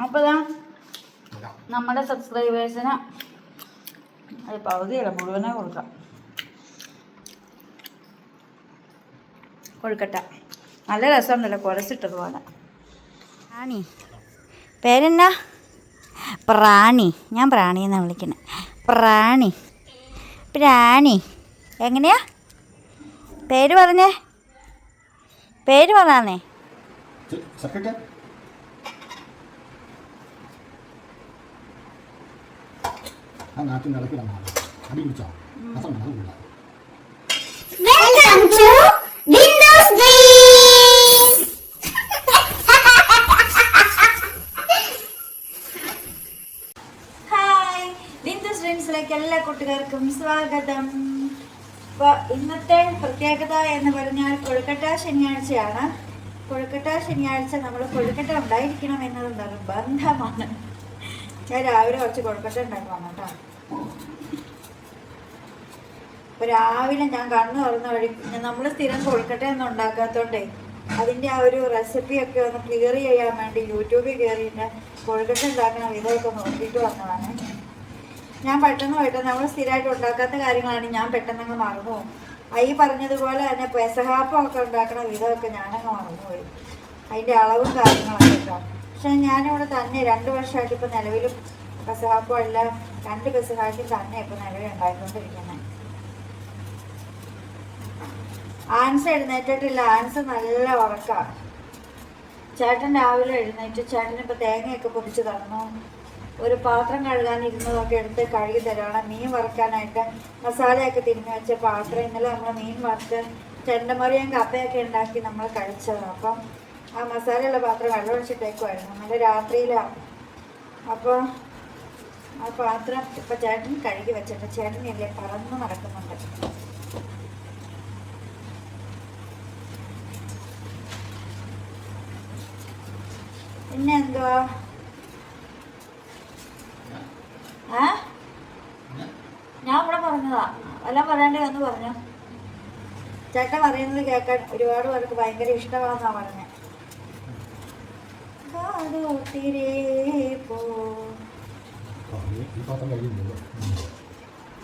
അപ്പോൾ ഇതാ. നമ്മുടെ സബ്സ്ക്രൈബേഴ്സിന് അത് പകുതിയല്ല മുഴുവനെ കൊടുക്കാം. കൊഴുക്കട്ട നല്ല രസമുണ്ടല്ലോ കുരച്ചിട്ടതുപോലെ പ്രാണി. പേരെന്നാ? പ്രാണി. ഞാൻ പ്രാണി എന്നാണ് വിളിക്കുന്നത് പ്രാണി. പ്രാണി. എങ്ങനെയാ? പേര് പറഞ്ഞേ. പേര് പറഞ്ഞാന്നേ. ആ നാട്ടിൽ അടി പിടിച്ചോ? അസം എല്ലാ കൂട്ടുകാർക്കും സ്വാഗതം. ഇന്നത്തെ പ്രത്യേകത എന്ന് പറഞ്ഞാൽ കൊഴുക്കട്ട ശനിയാഴ്ചയാണ്. കൊഴുക്കട്ട ശനിയാഴ്ച നമ്മൾ കൊഴുക്കട്ട ഉണ്ടായിരിക്കണം എന്നത് നിർബന്ധമാണ് ഞാൻ രാവിലെ കുറച്ച് കൊഴുക്കട്ട ഉണ്ടാക്കുവാണ് കേട്ടോ രാവിലെ ഞാൻ കണ്ണു തുറന്ന വഴി നമ്മൾ സ്ഥിരം കൊഴുക്കട്ട ഒന്നും ഉണ്ടാക്കാത്തോണ്ടേ അതിന്റെ ആ ഒരു റെസിപ്പിയൊക്കെ ഒന്ന് ക്ലിയർ ചെയ്യാൻ വേണ്ടി യൂട്യൂബിൽ കയറിയിട്ട് കൊഴുക്കട്ട ഉണ്ടാക്കുന്ന വിധമൊക്കെ നോക്കിയിട്ട് വന്നതാണ്. ഞാൻ പെട്ടെന്ന് പെട്ടെന്ന് നമ്മൾ സ്ഥിരമായിട്ട് ഉണ്ടാക്കാത്ത കാര്യങ്ങളാണ് ഞാൻ പെട്ടെന്ന് അങ്ങ് മറന്നു ഈ പറഞ്ഞതുപോലെ തന്നെ പെസഹാപ്പം ഒക്കെ ഉണ്ടാക്കുന്ന വിധമൊക്കെ ഞാനങ്ങ് മറന്നുപോയി അതിന്റെ അളവും കാര്യങ്ങളൊക്കെ കേട്ടോ. പക്ഷെ ഞാനിവിടെ തന്നെ രണ്ട് വർഷമായിട്ട് ഇപ്പോൾ നിലവിലും എല്ലാം രണ്ട് പെസഹായിട്ട് തന്നെ ഇപ്പോൾ നിലവിൽ ഉണ്ടായിക്കൊണ്ടിരിക്കുന്നത് ആൻസ് എഴുന്നേറ്റിട്ടില്ല. ആൻസ് നല്ല ഉറക്ക. ചേട്ടൻ രാവിലെ എഴുന്നേറ്റ്. ചേട്ടൻ ഇപ്പൊ തേങ്ങയൊക്കെ പൊടിച്ച് തന്നു. ഒരു പാത്രം കഴുകാനിരുന്നതൊക്കെ എടുത്ത് കഴുകി തരണം മീൻ വറുക്കാനായിട്ട് മസാലയൊക്കെ തിരിഞ്ഞു വെച്ച പാത്രം. ഇന്നലെ നമ്മൾ മീൻ വറുത്ത് ചെണ്ടമറിയും കപ്പയൊക്കെ ഉണ്ടാക്കി നമ്മൾ കഴിച്ചതാണ്. അപ്പം ആ മസാലയുള്ള പാത്രം വെള്ളമൊഴിച്ചിട്ടേക്കുമായിരുന്നു നമ്മുടെ രാത്രിയിലാണ് അപ്പോൾ ആ പാത്രം ഇപ്പം ചേട്ടൻ കഴുകി വെച്ചിട്ട് ചേട്ടൻ അല്ലേ പറന്ന് നടക്കുന്നുണ്ട്. പിന്നെ എന്തുവാ? ഏ ഞാൻ ഇവിടെ പറഞ്ഞതാ. എല്ലാം പറയണ്ടേ ഒന്ന് പറഞ്ഞു. ചേട്ടൻ പറയുന്നത് കേൾക്കാൻ ഒരുപാട് പേർക്ക് ഭയങ്കര ഇഷ്ടമാണെന്നാ പറഞ്ഞത് ഒത്തിരി പോ.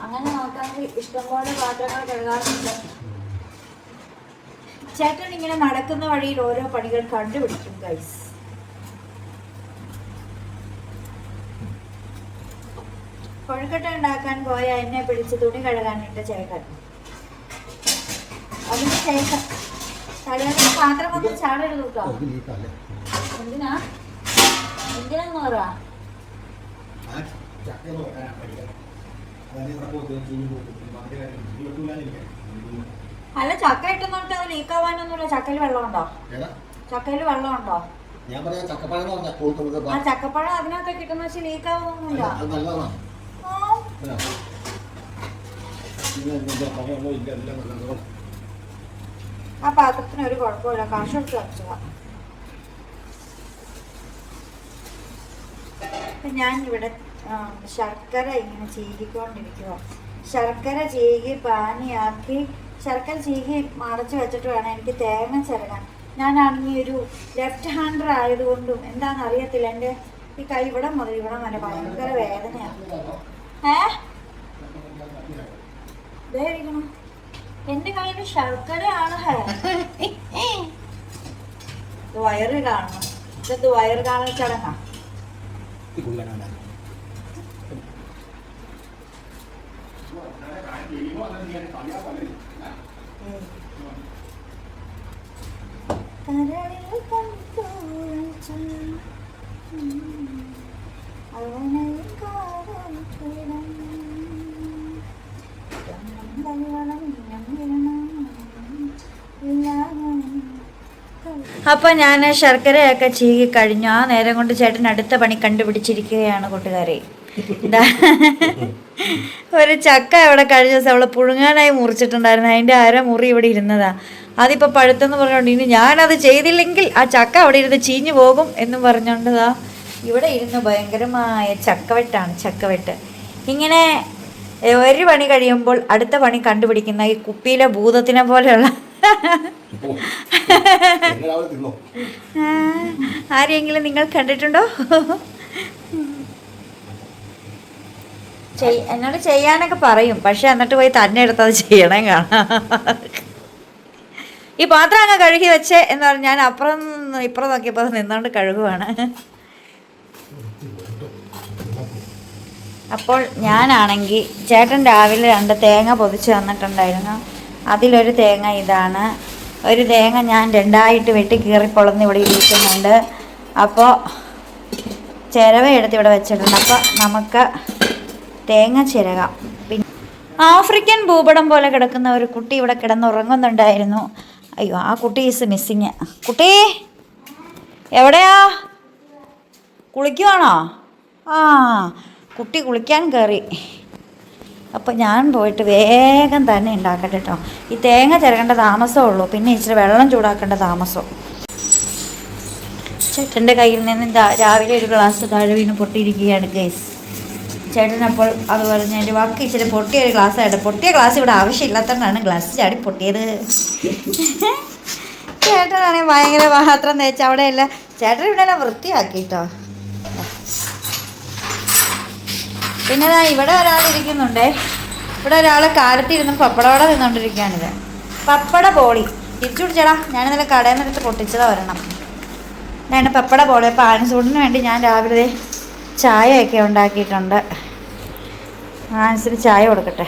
അങ്ങനെ നോക്കാമെങ്കിൽ ഇഷ്ടംപോലെ പാത്രങ്ങൾ കഴുകാറുണ്ട്. ചേട്ടൻ ഇങ്ങനെ നടക്കുന്ന വഴിയിൽ ഓരോ പണികൾ കണ്ടുപിടിക്കും ഗൈസ് കൊഴുക്കട്ട ഉണ്ടാക്കാൻ പോയ എന്നെ പിടിച്ച് തുണി കഴുകാനുണ്ട് ചേട്ടൻ. അതിന് ശേഷം കഴുകാൻ പാത്രം ഒന്ന് ചാടരുത് എന്തിനാ? എന്തിനാന്ന് പറ ആ ചക്കയൊന്നും വെക്കാൻ പഠിക്കാം അതാണ് ഇവിടെ പോയിട്ട് ചൂട് പോയിട്ട് ബാക്കി കാര്യം ഇത് വെട്ടൂലാന്നിരിക്കാം അല്ല ചക്ക ഇട്ടുന്നോട്ട് അത് ലീക്ക് ആവാനൊന്നുമില്ല ചക്കയിൽ വെള്ളമുണ്ടോ? ഏതാ? ചക്കയിൽ വെള്ളമുണ്ടോ? ഞാൻ പറയാ ചക്കപ്പഴം എന്ന് കോഴിക്കോട് ആ ചക്കപ്പഴം അതിനകത്ത് കിട്ടുന്ന വെച്ചാൽ ലീക്ക് അത് നല്ലതാണ് ആ, അല്ല. ഇത് എന്താ പഴമോ ഇല്ല എല്ലാം നല്ലതാണ് ആ പാത്രത്തിന് ഒരു കുഴപ്പമില്ല. കാശ് കൊടുത്ത് വെച്ചതാ. ഞാൻ ഇവിടെ ശർക്കര ഇങ്ങനെ ചീകിക്കൊണ്ടിരിക്കുക ശർക്കര ചീകി പാനിയാക്കി ശർക്കര ചീകി അടച്ചു വെച്ചിട്ട് വേണം എനിക്ക് തേങ്ങ ചിരകാൻ. ഞാനാണെങ്കിൽ ഒരു ലെഫ്റ്റ് ഹാൻഡർ ആയതുകൊണ്ടും എന്താണെന്ന് അറിയത്തില്ല എന്റെ ഈ കൈ ഇവിടെ മുതൽ ഇവിടെ വരെ ഭയങ്കര വേദനയാണ് ഏ? ഇതായിരിക്കണം എന്റെ കയ്യിൽ ശർക്കരയാണ് വയറ് കാണണം. ഇതെന്ത് വയറ് കാണൽ ചടങ്ങാ ഈ കുള്ളനാണ് കരളിൽ കൺതൂവൽ അവനെ കാണാൻ കിടം. അപ്പൊ ഞാൻ ശർക്കരയൊക്കെ ചീകി കഴിഞ്ഞു. ആ നേരം കൊണ്ട് ചേട്ടൻ അടുത്ത പണി കണ്ടുപിടിച്ചിരിക്കുകയാണ് കൂട്ടുകാരെ. ഒരു ചക്ക അവിടെ കഴിഞ്ഞ ദിവസം അവൾ പുഴുങ്ങാനായി മുറിച്ചിട്ടുണ്ടായിരുന്നു. അതിന്റെ അര മുറി ഇവിടെ ഇരുന്നതാ. അതിപ്പോ പഴുത്തെന്ന് പറഞ്ഞുകൊണ്ട് ഇനി ഞാനത് ചെയ്തില്ലെങ്കിൽ ആ ചക്ക അവിടെ ഇരുന്ന് ചീഞ്ഞു പോകും എന്നും പറഞ്ഞുകൊണ്ടതാ ഇവിടെ ഇരുന്ന് ഭയങ്കരമായ ചക്കവെട്ടാണ് ചക്കവെട്ട്. ഇങ്ങനെ ഒരു പണി കഴിയുമ്പോൾ അടുത്ത പണി കണ്ടുപിടിക്കുന്ന ഈ കുപ്പിയിലെ ഭൂതത്തിനെ പോലെയുള്ള ഓ, എന്നെ രാവിലെ തിന്നോ ആ, ആരെയെങ്കിലും നിങ്ങൾ കണ്ടിട്ടുണ്ടോ? എന്നോട് ചെയ്യാനൊക്കെ പറയും പക്ഷെ എന്നിട്ട് പോയി തന്നെ എടുത്തത് ചെയ്യണേ കാണാം. ഈ പാത്രം അങ്ങ് കഴുകി വെച്ച് എന്ന് പറഞ്ഞാൽ ഞാൻ അപ്പുറം ഇപ്പുറം നോക്കിയപ്പോൾ നിന്നുകൊണ്ട് കഴുകുവാണ്. അപ്പോൾ ഞാനാണെങ്കിൽ ചേട്ടൻ രാവിലെ രണ്ട് തേങ്ങ പൊതിച്ച് തന്നിട്ടുണ്ടായിരുന്നു. അതിലൊരു തേങ്ങ ഇതാണ്. ഒരു തേങ്ങ ഞാൻ രണ്ടായിട്ട് വെട്ടി കീറിപ്പൊളന്ന് ഇവിടെ ഇരിക്കുന്നുണ്ട്. അപ്പോൾ ചിരവ എടുത്ത് ഇവിടെ വെച്ചിട്ടുണ്ട്. അപ്പോൾ നമുക്ക് തേങ്ങ ചിരകാം. പിന്നെ ആഫ്രിക്കൻ ഭൂപടം പോലെ കിടക്കുന്ന ഒരു കുട്ടി ഇവിടെ കിടന്നുറങ്ങുന്നുണ്ടായിരുന്നു. അയ്യോ ആ കുട്ടി ഈസ് മിസ്സിങ് കുട്ടി എവിടെയാ? കുളിക്കുവാണോ? ആ കുട്ടി കുളിക്കാൻ കയറി അപ്പോൾ ഞാൻ പോയിട്ട് വേഗം തന്നെ ഉണ്ടാക്കട്ടെ കേട്ടോ. ഈ തേങ്ങ ചിരകേണ്ട താമസമേ ഉള്ളൂ. പിന്നെ ഇച്ചിരി വെള്ളം ചൂടാക്കേണ്ട താമസം. ചേട്ടന്റെ കയ്യിൽ നിന്ന് രാവിലെ ഒരു ഗ്ലാസ് താഴെ വീണ് പൊട്ടിയിരിക്കുകയാണ് ഗൈസ് ചേട്ടൻ അപ്പോൾ അത് പറഞ്ഞ് എന്റെ വാക്ക് ഇച്ചിരി പൊട്ടിയ ഒരു ഗ്ലാസ് ആയിട്ട്. പൊട്ടിയ ഗ്ലാസ് ഇവിടെ ആവശ്യമില്ലാത്തതുകൊണ്ടാണ് ഗ്ലാസ് ചാടി പൊട്ടിയത്. ചേട്ടനാണെങ്കിൽ ഭയങ്കര പാത്രം തേച്ച് അവിടെയല്ല. ചേട്ടൻ ഇവിടെ എല്ലാം വൃത്തിയാക്കി കേട്ടോ പിന്നെ ഞാൻ ഇവിടെ ഒരാളിരിക്കുന്നുണ്ടേ ഇവിടെ ഒരാൾ കാലത്തിരുന്ന് പപ്പടവട തിന്നുകൊണ്ടിരിക്കുകയാണിത് പപ്പട പോളി തിരിച്ചു പിടിച്ചടാ ഞാനിന്നലെ കടയിൽ നിന്നെടുത്ത് പൊട്ടിച്ചതാ ഒരെണ്ണം. ഞാൻ പപ്പട പോളി അപ്പോൾ ആനസൂടിന് വേണ്ടി ഞാൻ രാവിലെ ചായയൊക്കെ ഉണ്ടാക്കിയിട്ടുണ്ട്. ആൻസിന് ചായ കൊടുക്കട്ടെ.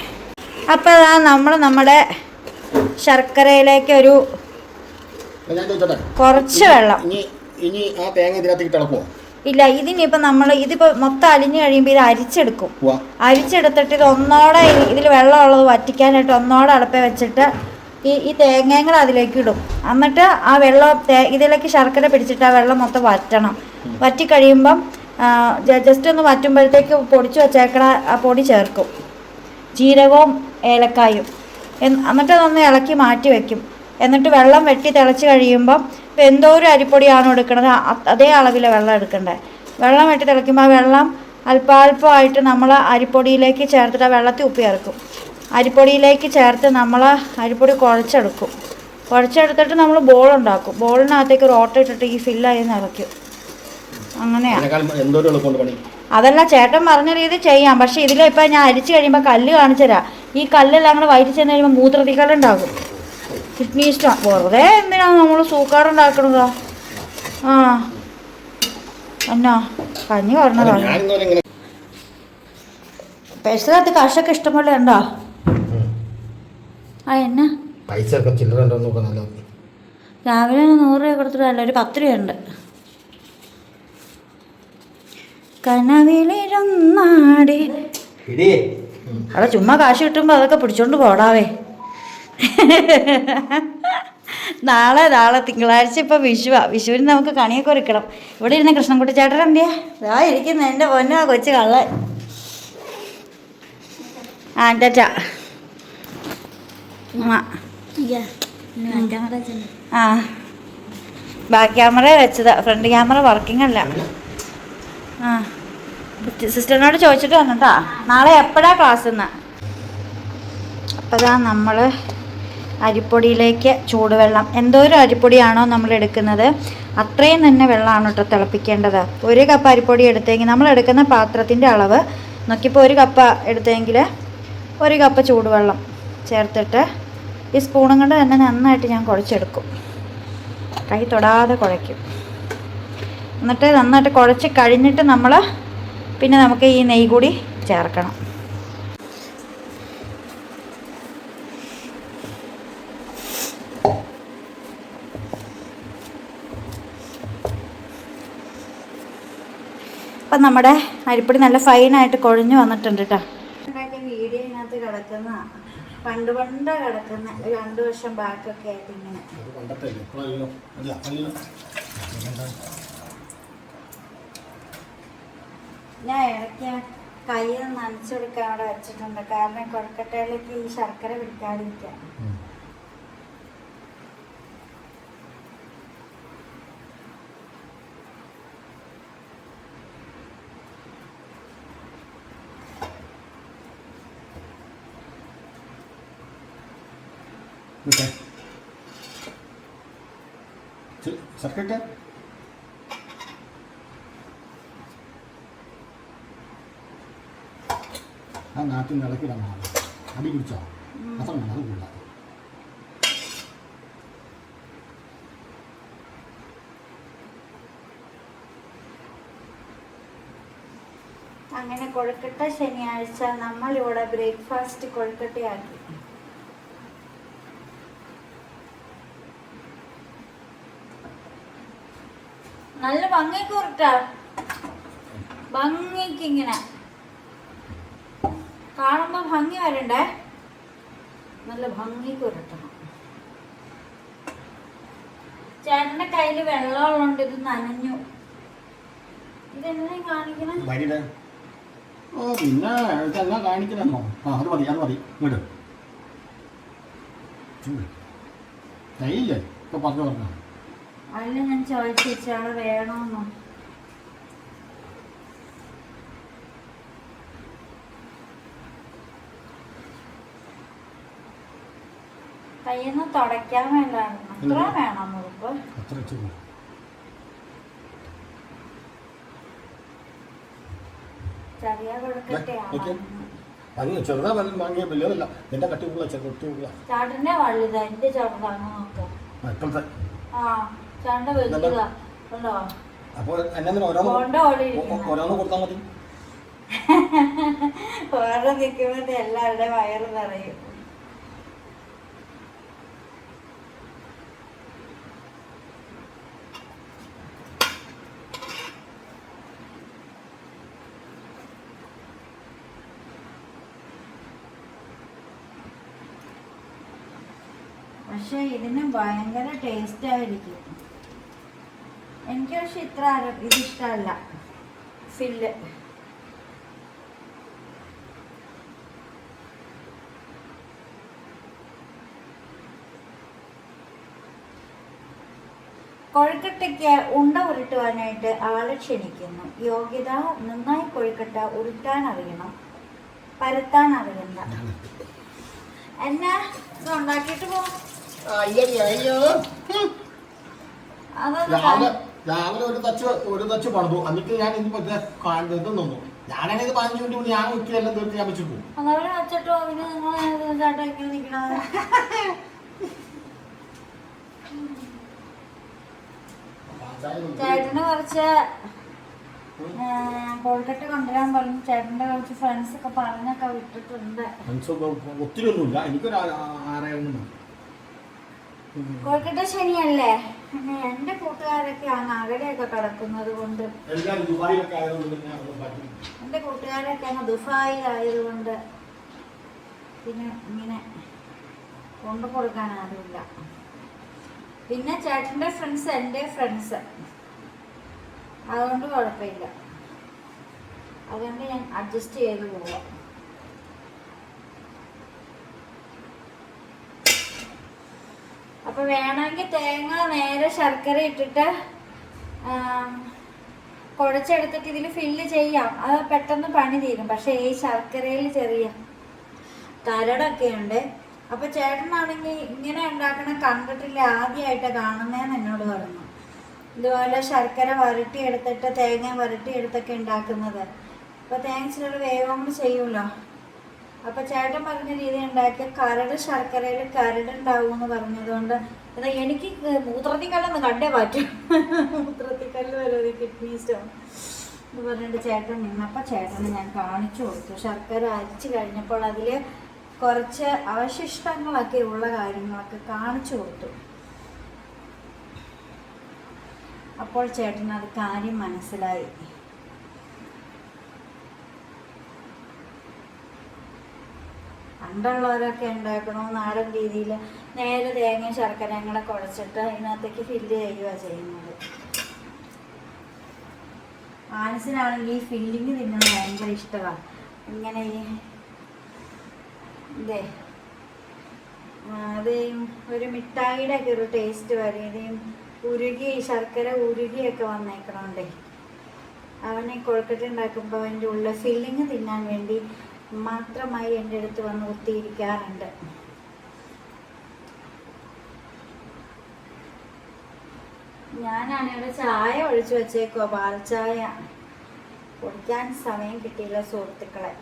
അപ്പോൾ അതാ നമ്മൾ നമ്മുടെ ശർക്കരയിലേക്ക് ഒരു കുറച്ച് വെള്ളം. ഇനി ആ തേങ്ങ ഇതിനകത്തേക്ക് തിളക്കുമോ ഇല്ല ഇതിനിപ്പോൾ നമ്മൾ ഇതിപ്പോൾ മൊത്തം അലിഞ്ഞു കഴിയുമ്പോൾ ഇത് അരിച്ചെടുക്കും. അരിച്ചെടുത്തിട്ട് ഇത് ഒന്നോടെ ഇതിൽ വെള്ളമുള്ളത് വറ്റിക്കാനായിട്ട് ഒന്നോടെ അടുപ്പേ വെച്ചിട്ട് ഈ ഈ തേങ്ങയും കൂടെ അതിലേക്ക് ഇടും. എന്നിട്ട് ആ വെള്ളം ഇതിലേക്ക് ശർക്കര പിടിച്ചിട്ട് ആ വെള്ളം മൊത്തം വറ്റണം. വറ്റി കഴിയുമ്പം ജസ്റ്റ് ഒന്ന് വറ്റുമ്പോഴത്തേക്ക് പൊടിച്ച് വെച്ചേക്കണ പൊടി ചേർക്കും. ജീരകവും ഏലക്കായും. എന്നിട്ട് അതൊന്ന് ഇളക്കി മാറ്റി വെക്കും. എന്നിട്ട് വെള്ളം വെട്ടി തിളച്ച് കഴിയുമ്പം ഇപ്പം ഒരു അരിപ്പൊടിയാണോ എടുക്കുന്നത് അതേ അളവിലെ വെള്ളം എടുക്കണ്ടേ. വെള്ളം വെട്ടി തിളയ്ക്കുമ്പോൾ ആ വെള്ളം അല്പാൽപ്പമായിട്ട് നമ്മൾ അരിപ്പൊടിയിലേക്ക് ചേർത്തിട്ട് ആ വെള്ളത്തിൽ ഉപ്പി ഇറക്കും അരിപ്പൊടിയിലേക്ക് ചേർത്ത് നമ്മൾ അരിപ്പൊടി കുഴച്ചെടുക്കും. കുഴച്ചെടുത്തിട്ട് നമ്മൾ ബോൾ ഉണ്ടാക്കും ബോളിനകത്തേക്ക് റോട്ടിട്ടിട്ട് ഈ ഫില്ലായി നിറയ്ക്കും അങ്ങനെയാണ് അതല്ല ചേട്ടൻ പറഞ്ഞ രീതി ചെയ്യാം. പക്ഷെ ഇതിലെ ഇപ്പൊ ഞാൻ അരിച്ചു കഴിയുമ്പോൾ കല്ല് കാണിച്ചു തരാം. ഈ കല്ലെല്ലാം കൂടെ വയറ്റി ചെന്ന് കഴിയുമ്പോൾ മൂത്രത്തിക്കല്ലുണ്ടാകും. കിഡ്നി സ്റ്റോൺ വെറുതെ എന്തിനാണ് നമ്മൾ സൂക്കാറുണ്ടാക്കണത് ആ. എന്നാ കഞ്ഞി പറഞ്ഞതാണ് പൈസകത്ത് കഷൊക്കെ ഇഷ്ടംപോലെ ഉണ്ടോ? ആ എന്നാ? പൈസ ഒക്കെ ചില്ലറ നല്ലത്. രാവിലെ നൂറ് രൂപ കൊടുത്തിട്ടല്ല ഒരു പത്ത് രൂപയുണ്ട്. കനവിലിരുന്നാടി. അവിടെ ചുമ്മാ കാശ് കിട്ടുമ്പോൾ അതൊക്കെ പിടിച്ചോണ്ട് പോടാവേ. നാളെ നാളെ തിങ്കളാഴ്ച ഇപ്പൊ വിഷുവാ. വിഷുവിന് നമുക്ക് കണിയൊക്കെ ഒരുക്കണം. ഇവിടെ ഇരുന്ന കൃഷ്ണൻകുട്ടി ചേട്ടൻ എന്തിയാ? ഇതാ ഇരിക്കുന്ന എന്റെ പൊന്നാ കൊച്ചു കള്ളൻ. ആ ടാറ്റ. ആ. ബാക്ക് ക്യാമറ വെച്ചതാ. ഫ്രണ്ട് ക്യാമറ വർക്കിംഗ് അല്ല. സിസ്റ്ററിനോട് ചോദിച്ചിട്ട് വന്നിട്ടാ നാളെ എപ്പോഴാ ക്ലാസ് എന്ന് അപ്പോൾ നമ്മൾ അരിപ്പൊടിയിലേക്ക് ചൂടുവെള്ളം. എന്തോരം അരിപ്പൊടിയാണോ നമ്മൾ എടുക്കുന്നത്? അത്രയും തന്നെ വെള്ളമാണ് കേട്ടോ തിളപ്പിക്കേണ്ടത്. ഒരു കപ്പ് അരിപ്പൊടി എടുത്തെങ്കിൽ നമ്മൾ എടുക്കുന്ന പാത്രത്തിന്റെ അളവ് നോക്കിയപ്പോൾ ഒരു കപ്പ് എടുത്തെങ്കിൽ ഒരു കപ്പ് ചൂടുവെള്ളം ചേർത്തിട്ട് ഈ സ്പൂണും കൊണ്ട് തന്നെ നന്നായിട്ട് ഞാൻ കുഴച്ചെടുക്കും. കൈ തൊടാതെ കുഴയ്ക്കും. എന്നിട്ട് നന്നായിട്ട് കുഴച്ച് കഴിഞ്ഞിട്ട് നമ്മൾ പിന്നെ നമുക്ക് ഈ നെയ്യ് കൂടി ചേർക്കണം. അപ്പം നമ്മുടെ അരിപ്പൊടി നല്ല ഫൈനായിട്ട് കുഴഞ്ഞു വന്നിട്ടുണ്ട് കേട്ടോ വീഡിയോനകത്ത് കിടക്കുന്ന പണ്ട് പണ്ട് കിടക്കുന്ന രണ്ടു രണ്ട് വർഷം ബാക്കൊക്കെ ആയിട്ട് ഇങ്ങനെ അത് പണ്ടത്തെ അല്ലേ? ഇപ്പോഴല്ലല്ലോ. അല്ല, അല്ലല്ലോ. പിന്നെന്താ? ഞാൻ ഇടയ്ക്ക് കയ്യിൽ നനച്ചു കൊടുക്കാൻ അവിടെ വെച്ചിട്ടുണ്ട്. കാരണം കൊഴക്കട്ടയിലേക്ക് ഈ ശർക്കര പിടിക്കാതിരിക്കാൻ. ഉം. വിട്ടെ. നാട്ടിൽ നിന്ന് ഇളക്കി ഇളക്കിടാൻ അടി പിടിച്ചോ? അത്ര അത് കൂടാ അങ്ങനെ കൊഴുക്കട്ട ശനിയാഴ്ച നമ്മളിവിടെ ബ്രേക്ക്ഫാസ്റ്റ് കൊഴുക്കട്ടയാക്കി നല്ല ഭംഗിക്ക് ഉരുട്ടാ ഭംഗിക്ക് ഇങ്ങനെ. കാണുമ്പോ ഭംഗി വരണ്ടേ നല്ല ഭംഗി പുരട്ടണം. ചേട്ടന്റെ കയ്യിൽ വെള്ളമുള്ളതുകൊണ്ട് ഇത് നനഞ്ഞു. ഇതെന്നെ കാണിക്കണം? ഓ പിന്നെ ഇതെല്ലാം കാണിക്കണമെന്നോ ആ അത് മതി അത് മതി. ഇങ്ങോട്ട് തൈയില്ലേ ഇപ്പൊ പറഞ്ഞു പറഞ്ഞു. അല്ല ഞാൻ ചോദിച്ചു വേണോന്നോ? വേണമെന്നോ കയ്യൊന്ന് തുടയ്ക്കാൻ വേണ്ടാണ് വേണം മുറുപ്പ് അത്ര വെച്ച് പോകും ചെറിയ ഓക്കേ. കൊടുക്കട്ടെയാണ് അങ്ങ് ചെറുതാ വല്ല വാങ്ങിയ വലിയതല്ല എന്റെ കട്ടി ഉള്ള ചെറുത്തി ഉള്ള ചാട്ടന്റെ എന്റെ ചെറുതാണ് നോക്കാം. ഇപ്പോഴത്തെ. ആ ചാണ്ട വലുതാ ഉണ്ടോ അപ്പോൾ എന്നെ ഓരോന്ന് കൊടുത്താൽ മതി? ഓരോ നിൽക്കുമ്പോൾ എല്ലാവരുടെയും വയറ് നിറയും. പക്ഷെ ഇതിന് ഭയങ്കര ടേസ്റ്റ് ആയിരിക്കും. എനിക്ക് പക്ഷെ ഇത്ര ഇതിഷ്ടമല്ല. ഫില്ല്. കൊഴുക്കട്ടയ്ക്ക് ഉണ്ട ഉരുട്ടുവാനായിട്ട് ആളെ ക്ഷണിക്കുന്നു. യോഗ്യത നന്നായി കൊഴുക്കട്ട ഉരുട്ടാൻ അറിയണം പരത്താൻ അറിയണ്ട എന്നാ ഉണ്ടാക്കിയിട്ട് പോ അയ്യോ രാവിലെ രാവിലെ ഒരു തച്ച് ഒരു തച്ച് പണിതു. എന്നിട്ട് ഞാൻ ഇനി പറ്റേ ഇത് നിന്നു ഞാനാണെങ്കിൽ പതിനഞ്ച് മിനിറ്റ് ഞാൻ ഉച്ച എല്ലാം തീർത്ത് ഞാൻ വെച്ചിട്ട് ചേട്ടന് കുറച്ച് കൊഴുക്കട്ട കൊണ്ടുവരാൻ പറഞ്ഞു. ചേട്ടന്റെ കുറച്ച് ഫ്രണ്ട്സ് ഒക്കെ പറഞ്ഞൊക്കെ വിട്ടിട്ടുണ്ട്. ഒത്തിരി ഒന്നുമില്ല. എനിക്കൊരു ആറായിരം കൊഴുക്കട്ട ശനിയല്ലേ എന്റെ കൂട്ടുകാരൊക്കെയാണ് അകലെയൊക്കെ കിടക്കുന്നത് കൊണ്ട്. എന്റെ കൂട്ടുകാരൊക്കെ അങ്ങ് ദുബായിൽ ആയതുകൊണ്ട് പിന്നെ ഇങ്ങനെ കൊണ്ടു കൊടുക്കാൻ ആരുമില്ല. പിന്നെ ചേട്ടന്റെ ഫ്രണ്ട്സ് എന്റെ ഫ്രണ്ട്സ് അതുകൊണ്ട് കുഴപ്പമില്ല. അതുകൊണ്ട് ഞാൻ അഡ്ജസ്റ്റ് ചെയ്ത് പോവാം. അപ്പൊ വേണമെങ്കിൽ തേങ്ങ നേരെ ശർക്കര ഇട്ടിട്ട് കുഴച്ചെടുത്തിട്ട് ഇതിൽ ഫില്ല് ചെയ്യാം. അത് പെട്ടെന്ന് പണി തീരും. പക്ഷേ ഈ ശർക്കരയിൽ ചെറിയ കരടൊക്കെ ഉണ്ട് അപ്പൊ ചേട്ടനാണെങ്കിൽ ഇങ്ങനെ ഉണ്ടാക്കണ കണ്ടിട്ടില്ല ആദ്യമായിട്ട് കാണുന്നതെന്ന് എന്നോട് പറഞ്ഞു. ഇതുപോലെ ശർക്കര വരട്ടിയെടുത്തിട്ട് തേങ്ങ വരട്ടിയെടുത്തൊക്കെ ഉണ്ടാക്കുന്നത്. അപ്പൊ തേങ്ങ ചിലർ വേഗം കൂടി ചെയ്യുമല്ലോ അപ്പൊ ചേട്ടൻ പറഞ്ഞ രീതി ഉണ്ടാക്കിയ കരട് ശർക്കരയിൽ കരട് ഉണ്ടാവും എന്ന് പറഞ്ഞതുകൊണ്ട് ഇത് എനിക്ക് മൂത്രത്തിൽ കല്ലെന്ന് കണ്ടേ പറ്റും. മൂത്രത്തിക്കല്ല് വരെ കിഡ്നി സ്റ്റോൺ എന്ന് പറഞ്ഞിട്ട് ചേട്ടൻ നിന്നപ്പോൾ ചേട്ടന് ഞാൻ കാണിച്ചു കൊടുത്തു. ശർക്കര അരിച്ചു കഴിഞ്ഞപ്പോൾ അതിൽ കുറച്ച് അവശിഷ്ടങ്ങളൊക്കെ ഉള്ള കാര്യങ്ങളൊക്കെ കാണിച്ചു കൊടുത്തു. അപ്പോൾ ചേട്ടൻ അത് കാര്യം മനസ്സിലായി. പണ്ടുള്ളവരൊക്കെ ഉണ്ടാക്കണോ നാടൻ രീതിയിൽ നേരെ തേങ്ങ ശർക്കരയും കൂടെ കുഴച്ചിട്ട് അതിനകത്തേക്ക് ഫില്ല് ചെയ്യുക ചെയ്യുന്നത്. മാനസിനാണെങ്കിൽ ഈ ഫില്ലിങ് തിന്നുന്നത് ഭയങ്കര ഇഷ്ടമാണ് ഇങ്ങനെ ഈ ഇതേ അത് ഒരു മിഠായിയുടെ ഒക്കെ ഒരു ടേസ്റ്റ് വരും. ഇത് ഈ ഉരുകി ശർക്കര ഉരുകിയൊക്കെ വന്നേക്കണോണ്ടേ. അവനെ കൊഴുക്കട്ട ഉണ്ടാക്കുമ്പോൾ അതിന്റെ ഉള്ള ഫില്ലിങ് തിന്നാൻ വേണ്ടി മാത്രമായി എന്റെ അടുത്ത് വന്ന് ഒത്തിയിരിക്കാറുണ്ട് ഞാനാണ് ചായ ഒഴിച്ചു വെച്ചേക്കോ പാൽച്ചായ. കുടിക്കാൻ സമയം കിട്ടിയില്ല സുഹൃത്തുക്കളെ.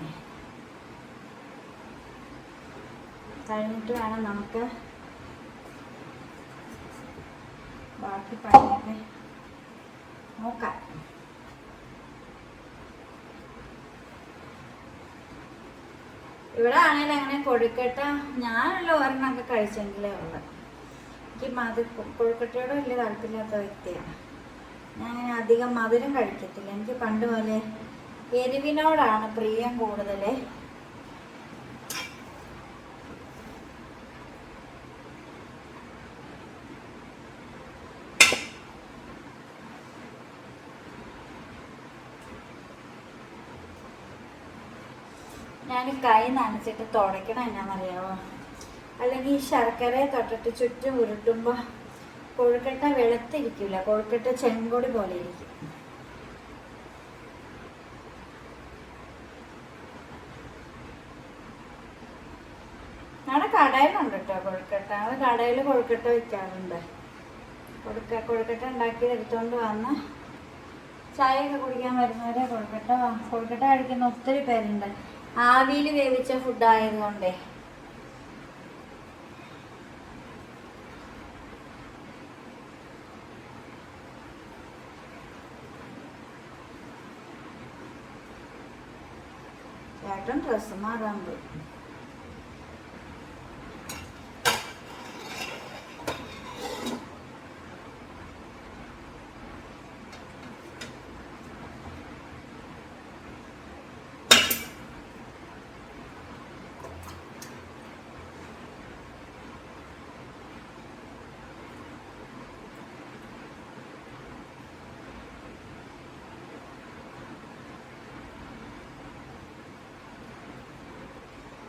കഴിഞ്ഞിട്ട് വേണം നമുക്ക് ബാക്കി പണിയൊക്കെ നോക്കാം. ഇവിടെ ആണെങ്കിൽ അങ്ങനെ കൊഴുക്കട്ട ഞാനുള്ള ഒരെണ്ണമൊക്കെ കഴിച്ചെങ്കിലേ ഉള്ളു. എനിക്ക് മധു കൊഴുക്കട്ടയോട് വലിയ താല്പര്യമില്ലാത്ത വ്യക്തിയാണ്. ഞാൻ അങ്ങനെ അധികം മധുരം കഴിക്കത്തില്ല. എനിക്ക് പണ്ട് പോലെ എരിവിനോടാണ് പ്രിയം കൂടുതൽ ഞാൻ കൈ നനച്ചിട്ട് തുടയ്ക്കണം എന്നാണെന്നറിയാമോ അല്ലെങ്കിൽ ഈ ശർക്കരയെ തൊട്ടിട്ട് ചുറ്റും ഉരുട്ടുമ്പോൾ കൊഴുക്കട്ട വെളുത്തിരിക്കില്ല കൊഴുക്കട്ട ചെങ്കൊടി പോലെ ഇരിക്കും. നമ്മുടെ കടയിലുണ്ട് കേട്ടോ കൊഴുക്കട്ട. അത് കടയിൽ കൊഴുക്കട്ട വയ്ക്കാറുണ്ട് കൊടുക്ക കൊഴുക്കട്ട ഉണ്ടാക്കി എടുത്തുകൊണ്ട് വന്ന് ചായയൊക്കെ കുടിക്കാൻ വരുന്നവരെ കൊഴുക്കട്ട കൊഴുക്കട്ട കഴിക്കുന്ന ഒത്തിരി പേരുണ്ട്. ആവിയിൽ വേവിച്ച ഫുഡ് ആയതുകൊണ്ടേ. ചേട്ടൻ ഡ്രസ്സ് മാറാൻ പോയി.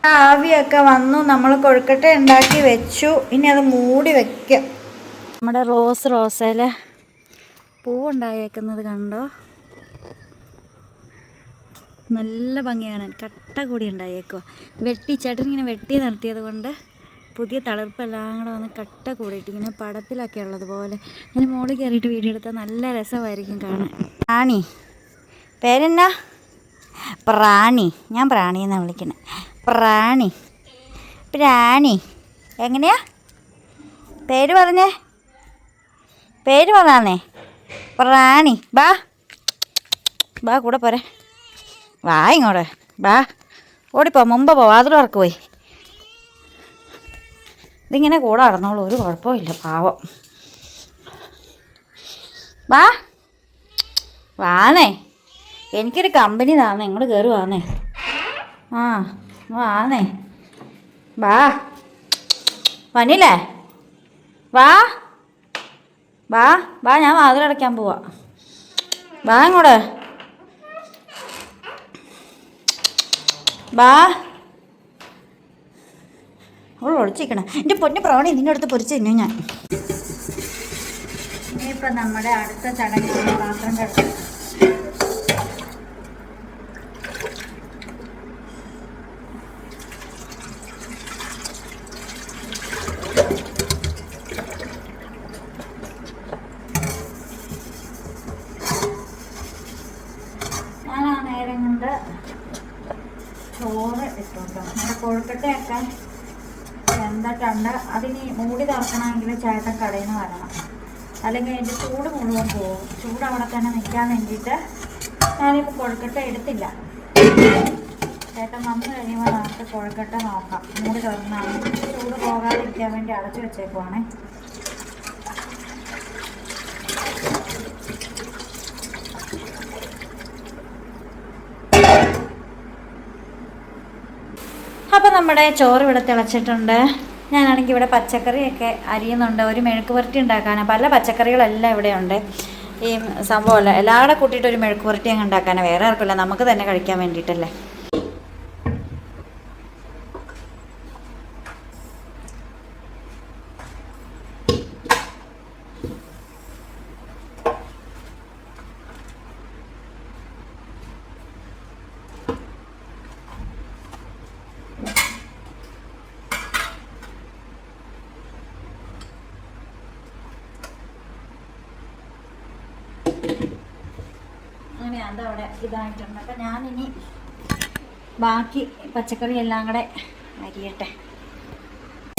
ആവിയൊക്കെ വന്നു. നമ്മൾ കൊഴുക്കട്ട ഉണ്ടാക്കി വെച്ചു. ഇനി അത് മൂടി വെക്കാം. നമ്മുടെ റോസ് റോസയിൽ പൂവുണ്ടായേക്കുന്നത് കണ്ടോ? നല്ല ഭംഗിയാണ്. കട്ട കൂടി ഉണ്ടായേക്കുക വെട്ടി ചേട്ടൻ ഇങ്ങനെ വെട്ടി നിർത്തിയത് കൊണ്ട് പുതിയ തളിർപ്പെല്ലാം കൂടെ വന്ന് കട്ട കൂടിയിട്ട് ഇങ്ങനെ പടത്തിലൊക്കെ ഉള്ളതുപോലെ ഇങ്ങനെ മോളിൽ കയറിയിട്ട് വീഡിയോ എടുത്താൽ നല്ല രസമായിരിക്കും കാണാൻ. പ്രാണി. പേരെന്നാ? പ്രാണി. ഞാൻ പ്രാണിയെന്നാണ് വിളിക്കണേ. പ്രാണി. പ്രാണി. എങ്ങനെയാ? പേര് പറഞ്ഞേ. പേര് പറഞ്ഞാന്നേ. പ്രാണി. ബാ. ബാ കൂടെ പോരെ. വാ ഇങ്ങോട്ട്. ബാ. ഓടിപ്പോ മുമ്പ് പോ വാതിൽ വർക്ക് പോയി. ഇതിങ്ങനെ കൂടെ നടന്നോളൂ ഒരു കുഴപ്പമില്ല പാവം. വാ വാന്നേ. എനിക്കൊരു കമ്പനി താന്നേ ഇങ്ങോട്ട് കയറി വാന്നേ. ആ. വാന്നേ വാ. വാ. വാ വാ ഞാൻ വാതിലടയ്ക്കാൻ പോവാ. വാ ഇങ്ങോട്ട്. വാ. അവൾ ഒളിച്ചിരിക്കണം. എന്റെ പൊന്നു പ്രവണി നിന്റെ അടുത്ത് പൊരിച്ചു തിന്നു ഞാൻ. ഇനിയിപ്പോൾ നമ്മുടെ അടുത്ത ചടങ്ങിൽ പാത്രം കിടക്കും ഞാൻ ആ നേരം കൊണ്ട് ചോറ് ഇട്ടോട്ടോ കൊഴുക്കട്ടയൊക്കെ വെന്തിട്ടുണ്ട് അതിന് മൂടി തുറക്കണമെങ്കിൽ ചേട്ടൻ കടയിൽ നിന്ന് വരണം. അല്ലെങ്കിൽ അതിന്റെ ചൂട് മുഴുവൻ പോകും. ചൂട് അവിടെ തന്നെ നിൽക്കാൻ വേണ്ടിയിട്ട് ഞാനിപ്പോൾ കൊഴുക്കട്ട എടുത്തില്ല. ചേട്ടൻ വന്നു കഴിയുമ്പോൾ നമുക്ക് കൊഴുക്കട്ട നോക്കാം. മൂടി തുറന്നാണ് ചൂട് പോകാതിരിക്കാൻ വേണ്ടി അടച്ചു വെച്ചേക്കുവാണേ അപ്പോൾ നമ്മുടെ ചോറ് ഇവിടെ തിളച്ചിട്ടുണ്ട്. ഞാനാണെങ്കിൽ ഇവിടെ പച്ചക്കറിയൊക്കെ അരിയുന്നുണ്ട്. ഒരു മെഴുക്ക് പുരട്ടി ഉണ്ടാക്കാനാണ് പല പച്ചക്കറികളെല്ലാം ഇവിടെ ഉണ്ട് ഈ സംഭവമല്ല എല്ലാവരുടെ കൂട്ടിയിട്ട് ഒരു മെഴുക്ക് പുരട്ടി അങ്ങ് ഉണ്ടാക്കാനാണ് വേറെ ആർക്കുമില്ല. നമുക്ക് തന്നെ കഴിക്കാൻ വേണ്ടിയിട്ടല്ലേ? അതവിടെ ഇതായിട്ടുണ്ട്. അപ്പം ഞാനിനി ബാക്കി പച്ചക്കറി എല്ലാം കൂടെ അരിയട്ടെ.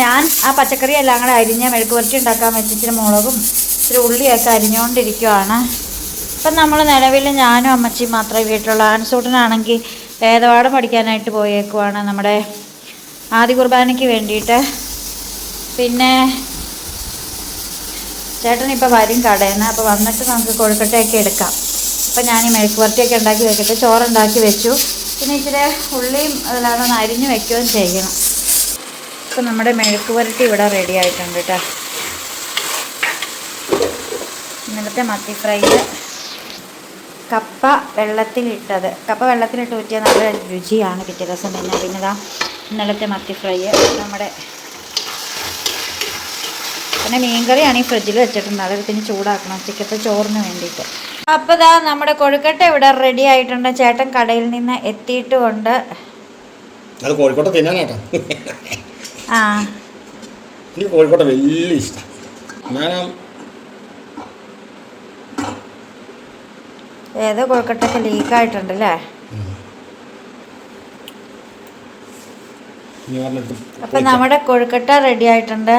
ഞാൻ ആ പച്ചക്കറി എല്ലാം കൂടെ അരിഞ്ഞ് മെഴുക്ക് പുരട്ടി ഉണ്ടാക്കാൻ വെച്ച് ഇച്ചിരി മുളകും ഇച്ചിരി ഉള്ളിയൊക്കെ അരിഞ്ഞുകൊണ്ടിരിക്കുവാണ് ഇപ്പം നമ്മൾ നിലവിൽ ഞാനും അമ്മച്ചിയും മാത്രമേ വീട്ടിലുള്ളൂ ആൻസൂട്ടനാണെങ്കിൽ വേദപാഠം പഠിക്കാനായിട്ട് പോയേക്കുവാണ് നമ്മുടെ ആദ്യ കുർബാനയ്ക്ക് വേണ്ടിയിട്ട്. പിന്നെ ചേട്ടൻ ഇപ്പോൾ വരും കടയിൽ നിന്ന് അപ്പോൾ വന്നിട്ട് നമുക്ക് കൊഴുക്കട്ടയൊക്കെ എടുക്കാം. അപ്പോൾ ഞാൻ ഈ മെഴുക്ക് ഉണ്ടാക്കി വെക്കട്ടെ ചോറുണ്ടാക്കി വെച്ചു. പിന്നെ ഇച്ചിരി ഉള്ളിയും ഒന്ന് അരിഞ്ഞ് വെക്കുകയും ചെയ്യണം. ഇപ്പം നമ്മുടെ മെഴുക്ക് പുരട്ടി ഇവിടെ റെഡി ആയിട്ടുണ്ട് കേട്ടോ ഇന്നലത്തെ മത്തി ഫ്രൈ കപ്പ വെള്ളത്തിലിട്ടത്. കപ്പ വെള്ളത്തിലിട്ട് ഊറ്റിയാൽ നല്ല രുചിയാണ് പിറ്റേ ദിവസം പിന്നെ പിന്നെ ഇതാ ഇന്നലത്തെ മത്തി ഫ്രൈ നമ്മുടെ പിന്നെ മീൻകറിയാണ് ഈ ഫ്രിഡ്ജിൽ വെച്ചിട്ടുണ്ട് അതെടുത്തിന് ചൂടാക്കണം. ഉച്ചക്കത്തെ ചോറിന് വേണ്ടിയിട്ട്. അപ്പോൾ ഇതാ നമ്മുടെ കൊഴുക്കട്ട ഇവിടെ റെഡി ആയിട്ടുണ്ട്. ചേട്ടൻ കടയിൽ നിന്ന് എത്തിയിട്ടുമുണ്ട്. അത് കോഴിക്കോട്ടെ തിന്നാനാട്ടോ ആ. എനിക്ക് കോഴിക്കോട്ടെ വലിയ ഇഷ്ടം. ഞാൻ ഏതോ കൊഴുക്കട്ടൊക്കെ ലീക്കായിട്ടുണ്ട് അല്ലേ അപ്പൊ നമ്മുടെ കൊഴുക്കട്ട റെഡി ആയിട്ടുണ്ട്.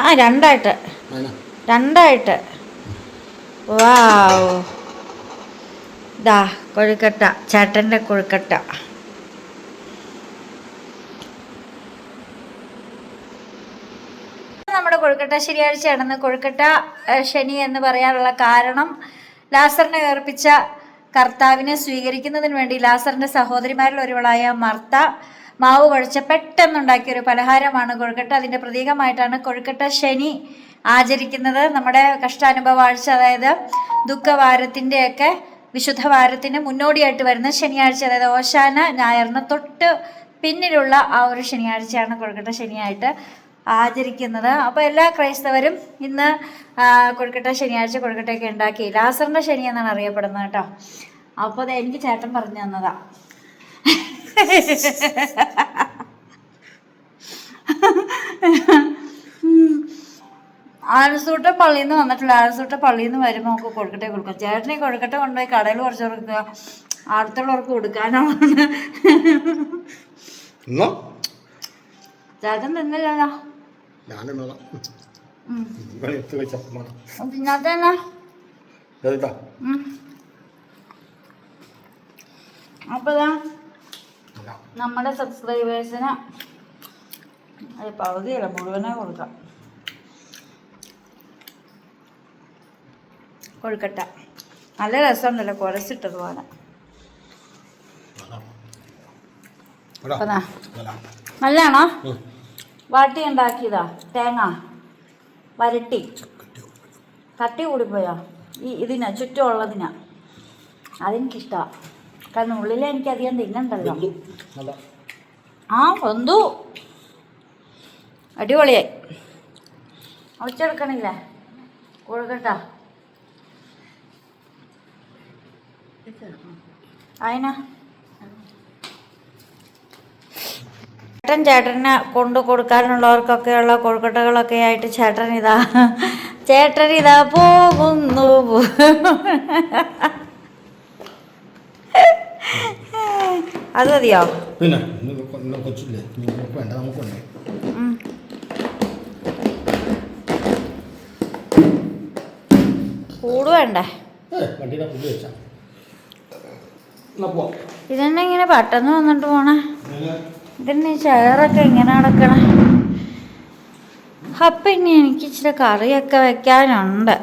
ആ രണ്ടായിട്ട്. രണ്ടായിട്ട്. വാവ്. ദാ കൊഴുക്കട്ട. ചേട്ടന്റെ കൊഴുക്കട്ട. നമ്മുടെ കൊഴുക്കട്ട ശനിയാഴ്ചയാണെന്ന് കൊഴുക്കട്ട ശനി എന്ന് പറയാനുള്ള കാരണം ലാസറിനെ ഏർപ്പിച്ച കർത്താവിനെ സ്വീകരിക്കുന്നതിന് വേണ്ടി ലാസറിന്റെ സഹോദരിമാരിൽ ഒരുവളായ മർത്ത മാവ് കുഴച്ച പെട്ടെന്നുണ്ടാക്കിയ ഒരു പലഹാരമാണ് കൊഴുക്കട്ട. അതിന്റെ പ്രതീകമായിട്ടാണ് കൊഴുക്കട്ട ശനി ആചരിക്കുന്നത് നമ്മുടെ കഷ്ടാനുഭവാഴ്ച അതായത് ദുഃഖവാരത്തിന്റെയൊക്കെ വിശുദ്ധ വാരത്തിന് മുന്നോടിയായിട്ട് വരുന്ന ശനിയാഴ്ച അതായത് ഓശാന ഞായറിന് തൊട്ട് പിന്നിലുള്ള ആ ഒരു ശനിയാഴ്ചയാണ് കൊഴുക്കട്ട ശനിയായിട്ട് ആചരിക്കുന്നത്. അപ്പോൾ എല്ലാ ക്രൈസ്തവരും ഇന്ന് കൊഴുക്കട്ട ശനിയാഴ്ച കൊഴുക്കട്ടയൊക്കെ ഉണ്ടാക്കി. ലാസറിന്റെ ശനി എന്നാണ് അറിയപ്പെടുന്നത് കേട്ടോ. അപ്പോൾ അത് എനിക്ക് ചേട്ടൻ പറഞ്ഞു തന്നതാ. ആലസൂട്ട പള്ളിയിൽ നിന്ന് വന്നിട്ടില്ല. ആനസൂട്ട പള്ളിയിൽ നിന്ന് വരുമ്പോൾ നമുക്ക് കൊഴുക്കട്ടെ കൊടുക്കാം. ചേട്ടനെ കൊഴുക്കട്ടെ കൊണ്ടുപോയി കടയിൽ കുറച്ച് കൊടുക്കുക അടുത്തുള്ളവർക്ക് കൊടുക്കാനാണ് ചേട്ടൻ തിന്നില്ലല്ലോ. അപ്പൊ നമ്മുടെ സബ്സ്ക്രൈബേഴ്സിന് പകുതിയല്ല മുഴുവനെ കൊടുക്കാം. കൊഴുക്കട്ട. നല്ല രസമുണ്ടല്ലോ കുരച്ചിട്ടതുപോലെ പോലെ. ദാ, നല്ലതാണോ? വാട്ടി ഉണ്ടാക്കിയതാ തേങ്ങ വരട്ടി. കട്ടി കൂടിപ്പോയോ? ഈ ഇതിനാ ചുറ്റുമുള്ളതിനാ. അതെനിക്കിഷ്ടമാണ് കാരണം ഉള്ളിൽ എനിക്ക് അധികം തിന്നണ്ടല്ലോ ആ വന്നു അടിപൊളിയായി. ഒച്ചെടുക്കണില്ലേ കൊടുക്കട്ട അതിനാ ചേട്ടൻ ചേട്ടന് കൊണ്ടു കൊടുക്കാനുള്ളവർക്കൊക്കെയുള്ള കൊഴുക്കട്ടകളൊക്കെ ആയിട്ട് ചേട്ടൻ ഇതാ ചേട്ടൻ ഇതാ പോകുന്നു. അത് മതിയോ? പിന്നെ കൊച്ചില്ലേ? വേണ്ട നമുക്ക് വേണ്ട? ഉം. കൂട് വണ്ടിയുടെ ഫുഡ് വെച്ചാ. ഇതെന്നെ ഇങ്ങനെ പെട്ടെന്ന് വന്നിട്ട് പോണേ. ഇതന്നെ? ചെയറൊക്കെ ഇങ്ങനെ നടക്കണേ. അപ്പം ഇനി എനിക്ക് ഇച്ചിരി കറിയൊക്കെ വെക്കാനുണ്ട്.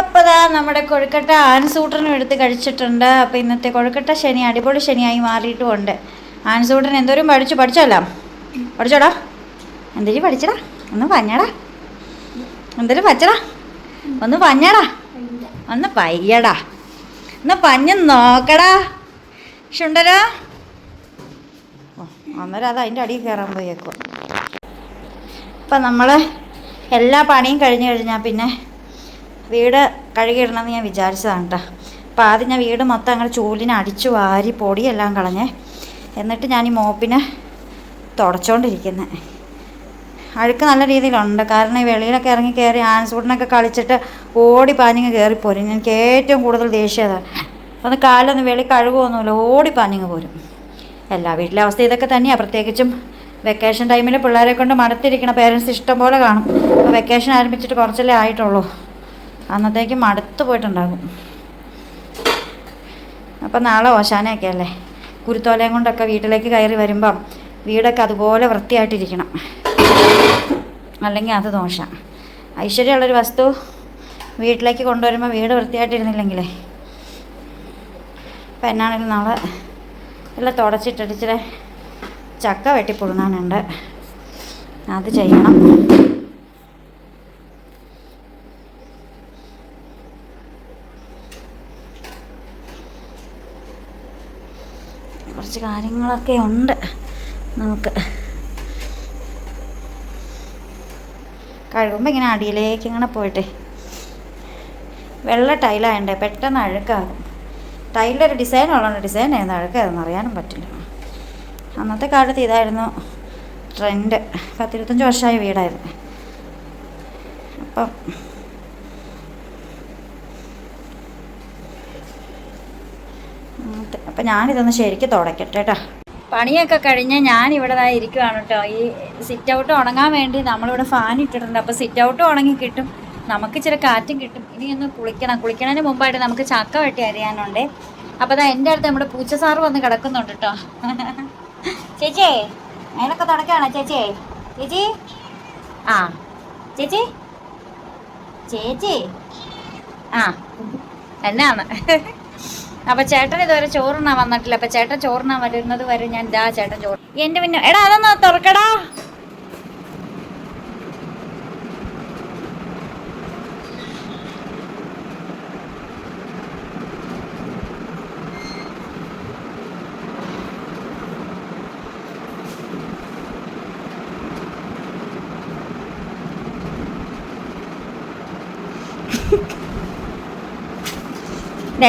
അപ്പോൾ ഇതാ നമ്മുടെ കൊഴുക്കട്ട ആൻസൂട്ടനും എടുത്ത് കഴിച്ചിട്ടുണ്ട്. അപ്പോൾ ഇന്നത്തെ കൊഴുക്കട്ട ശനി അടിപൊളി ശനിയായി മാറിയിട്ടുമുണ്ട് ആൻസൂട്ടൻ എന്തോരും പഠിച്ചു? പഠിച്ചല്ലോ പഠിച്ചോടാ? എന്തേലും പഠിച്ചടാ? ഒന്ന് പഞ്ഞടാ. എന്തേലും പച്ചടാ? ഒന്ന് പഞ്ഞടാ. ഒന്ന് പയ്യടാ. ഒന്ന് പഞ്ഞ് നോക്കടാ. ഓ അന്നേരം അത് അതിന്റെ അടിയിൽ കയറാൻ പോയേക്കും. ഇപ്പം നമ്മൾ എല്ലാ പണിയും കഴിഞ്ഞ് കഴിഞ്ഞാൽ പിന്നെ വീട് കഴുകിയിടണമെന്ന് ഞാൻ വിചാരിച്ചതാണ് കേട്ടോ. അപ്പോൾ ആദ്യം ഞാൻ വീട് മൊത്തം അങ്ങനെ ചൂലിനെ അടിച്ചു വാരി പൊടിയെല്ലാം കളഞ്ഞേ എന്നിട്ട് ഞാൻ ഈ മോപ്പിനെ തുടച്ചുകൊണ്ടിരിക്കുന്നത് അഴുക്ക് നല്ല രീതിയിലുണ്ട്. കാരണം ഈ വെളിയിലൊക്കെ ഇറങ്ങി കയറി ആൻസൂടിനൊക്കെ കളിച്ചിട്ട് ഓടി പാഞ്ഞിങ്ങ് കയറിപ്പോരും എനിക്ക് ഏറ്റവും കൂടുതൽ ദേഷ്യത ഒന്ന് കാലൊന്ന് വെളി കഴുകുമൊന്നുമില്ല ഓടി പാഞ്ഞിങ്ങ് പോരും. എല്ലാ വീട്ടിലെ അവസ്ഥ ഇതൊക്കെ തന്നെയാണ് പ്രത്യേകിച്ചും വെക്കേഷൻ ടൈമിൽ പിള്ളേരെ കൊണ്ട് മടുത്തിരിക്കണ പേരൻസ് ഇഷ്ടം പോലെ കാണും. അപ്പോൾ വെക്കേഷൻ ആരംഭിച്ചിട്ട് കുറച്ചല്ലേ ആയിട്ടുള്ളൂ. അന്നത്തേക്ക് മടുത്ത് പോയിട്ടുണ്ടാകും. അപ്പം നാളെ ഓശാനയൊക്കെ അല്ലേ? കുരുത്തോലയും കൊണ്ടൊക്കെ വീട്ടിലേക്ക് കയറി വരുമ്പം വീടൊക്കെ അതുപോലെ വൃത്തിയായിട്ടിരിക്കണം. അല്ലെങ്കിൽ അത് ദോഷം. ഐശ്വര്യമുള്ളൊരു വസ്തു വീട്ടിലേക്ക് കൊണ്ടുവരുമ്പോൾ വീട് വൃത്തിയായിട്ടിരുന്നില്ലെങ്കിലേ. അപ്പം എന്നാണെങ്കിലും നാളെ എല്ലാം തുടച്ചിട്ടടിച്ചിട്ട് ചക്ക വെട്ടിപ്പുഴുങ്ങാനുണ്ട്. അത് ചെയ്യണം. കുറച്ച് കാര്യങ്ങളൊക്കെ ഉണ്ട് നമുക്ക്. കഴുകുമ്പോൾ ഇങ്ങനെ അടിയിലേക്ക് ഇങ്ങനെ പോയിട്ടെ. വെള്ള ടൈലായണ്ടേ പെട്ടെന്ന് അഴുക്കാകും. ടൈലിന്റെ ഒരു ഡിസൈൻ ഉള്ളതുകൊണ്ട് ഡിസൈൻ ആയിരുന്നു അഴുക്കായിരുന്നു അറിയാനും പറ്റില്ല. അന്നത്തെ കാലത്ത് ഇതായിരുന്നു ട്രെൻഡ് പത്തിരുപത്തഞ്ച് വർഷമായ വീടായിരുന്നു. അപ്പം അപ്പം ഞാനിതൊന്ന് ശരിക്കും തുടക്കട്ടെ കേട്ടോ പണിയൊക്കെ കഴിഞ്ഞ് ഞാൻ ഇവിടെ ഇതായി ഇരിക്കുവാണ് കേട്ടോ. ഈ സിറ്റ് ഔട്ട് ഉണങ്ങാൻ വേണ്ടി നമ്മളിവിടെ ഫാൻ ഇട്ടിട്ടുണ്ട്. അപ്പോൾ സിറ്റ് ഔട്ട് ഉണങ്ങി കിട്ടും. നമുക്ക് ഇച്ചിരി കാറ്റും കിട്ടും. ഇനി ഒന്ന് കുളിക്കണം. കുളിക്കണതിന് മുമ്പായിട്ട് നമുക്ക് ചക്ക വെട്ടി അറിയാനുണ്ട് അപ്പോൾ അതാ എന്റെ അടുത്ത് നമ്മുടെ പൂച്ച സാറ് വന്ന് കിടക്കുന്നുണ്ട് കേട്ടോ. ചേച്ചിയേ അതിനൊക്കെ തുടക്കാണോ? ചേച്ചിയേ ചേച്ചി? ആ ചേച്ചി? ചേച്ചി? ആ എന്നാണ് അപ്പൊ ചേട്ടൻ ഇതുവരെ ചോറുണ്ണാൻ വന്നിട്ടില്ല. അപ്പൊ ചേട്ടൻ ചോറുണ്ണാൻ വരുന്നത് വരെ ഞാൻ ഇതാ ചേട്ടൻ ചോറ് എന്റെ പിന്നെ എടാ അതൊന്ന് തുറക്കടാ.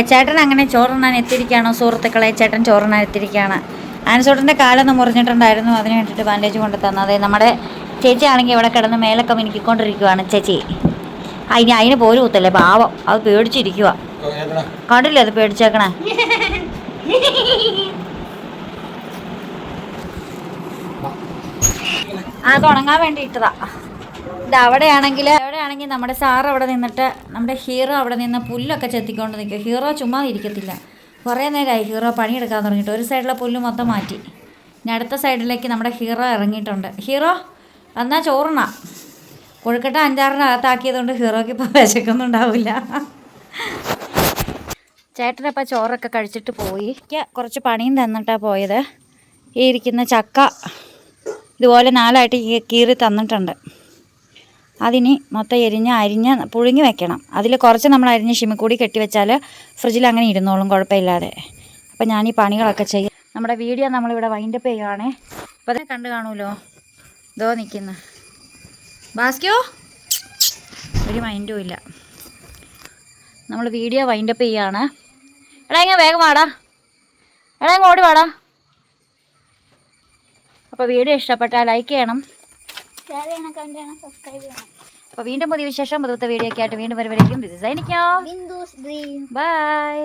ചേട്ടൻ അങ്ങനെ ചോറുണ്ണാൻ എത്തിയിരിക്കുകയാണോ? സുഹൃത്തുക്കളെ ചേട്ടൻ ചോറുണ്ണാൻ എത്തിയിരിക്കുകയാണ്. ആൻസോട്ടന്റെ കാലൊന്ന് മുറിഞ്ഞിട്ടുണ്ടായിരുന്നു. അതിന് വേണ്ടിയിട്ട് ബാൻഡേജ് കൊണ്ട് തന്നത് നമ്മുടെ ചേച്ചി ആണെങ്കിൽ ഇവിടെ കിടന്ന് മേലൊക്കെ മിനുക്കിക്കൊണ്ടിരിക്കുവാണ്. ചേച്ചി അതിന് അതിന് പോലും കുത്തല്ലേ? പാവം. അത് പേടിച്ചിരിക്കുക കണ്ടില്ലേ അത് പേടിച്ചേക്കണേ? അത് ഉണങ്ങാൻ വേണ്ടി ഇട്ടതാ. ഇത് അവിടെയാണെങ്കിൽ അവിടെയാണെങ്കിൽ നമ്മുടെ സാർ അവിടെ നിന്നിട്ട് നമ്മുടെ ഹീറോ അവിടെ നിന്ന് പുല്ലൊക്കെ ചെത്തിക്കൊണ്ട് നിൽക്കുക. ഹീറോ ചുമ്മാ ഇരിക്കത്തില്ല. കുറേ നേരമായി ഹീറോ പണിയെടുക്കാൻ തുടങ്ങിയിട്ട്. ഒരു സൈഡിലെ പുല്ല് മൊത്തം മാറ്റി. ഇനി അടുത്ത സൈഡിലേക്ക് നമ്മുടെ ഹീറോ ഇറങ്ങിയിട്ടുണ്ട്. ഹീറോ എന്നാൽ ചോറണ കൊഴുക്കട്ട അഞ്ചാറിന് അകത്താക്കിയതുകൊണ്ട് ഹീറോയ്ക്ക് ഇപ്പോൾ വിശക്കൊന്നുണ്ടാവില്ല ചേട്ടനപ്പം ചോറൊക്കെ കഴിച്ചിട്ട് പോയി. കുറച്ച് പണിയും തന്നിട്ടാണ് പോയത്. ഈ ഇരിക്കുന്ന ചക്ക ഇതുപോലെ നാലായിട്ട് കീറി തന്നിട്ടുണ്ട്. അതിനി മൊത്തം എരിഞ്ഞ് അരിഞ്ഞ് പുഴുങ്ങി വെക്കണം. അതിൽ കുറച്ച് നമ്മൾ അരിഞ്ഞ് ഷിമിക്കൂടി കെട്ടി വെച്ചാൽ ഫ്രിഡ്ജിൽ അങ്ങനെ ഇരുന്നോളും കുഴപ്പമില്ലാതെ. അപ്പം ഞാൻ ഈ പണികളൊക്കെ ചെയ്യും നമ്മുടെ വീഡിയോ നമ്മളിവിടെ വൈൻഡപ്പ് ചെയ്യുകയാണേ അപ്പോൾ അതേ കണ്ടു കാണുമല്ലോ? ഇതോ നിൽക്കുന്നു. ബാസ്ക്യോ ഒരു മൈൻഡും ഇല്ല. നമ്മൾ വീഡിയോ വൈൻഡപ്പ് ചെയ്യുകയാണ് എടാ ഇങ്ങനെ വേഗം വാടാ. എടാ ഇങ്ങോടി വാടാ. അപ്പോൾ വീഡിയോ ഇഷ്ടപ്പെട്ടാൽ ലൈക്ക് ചെയ്യണം. ഷെയർ ചെയ്യണം കമന്റ് ചെയ്യണം സബ്സ്ക്രൈബ് ചെയ്യണം. അപ്പോൾ വീണ്ടും പുതിയ വിശേഷം പുതുത്ത വീഡിയോ ഒക്കെ ആയിട്ട് വീണ്ടും വരുമ്പോഴേക്കും ദിസ് ഇസ് എനിക്കോ ബൈ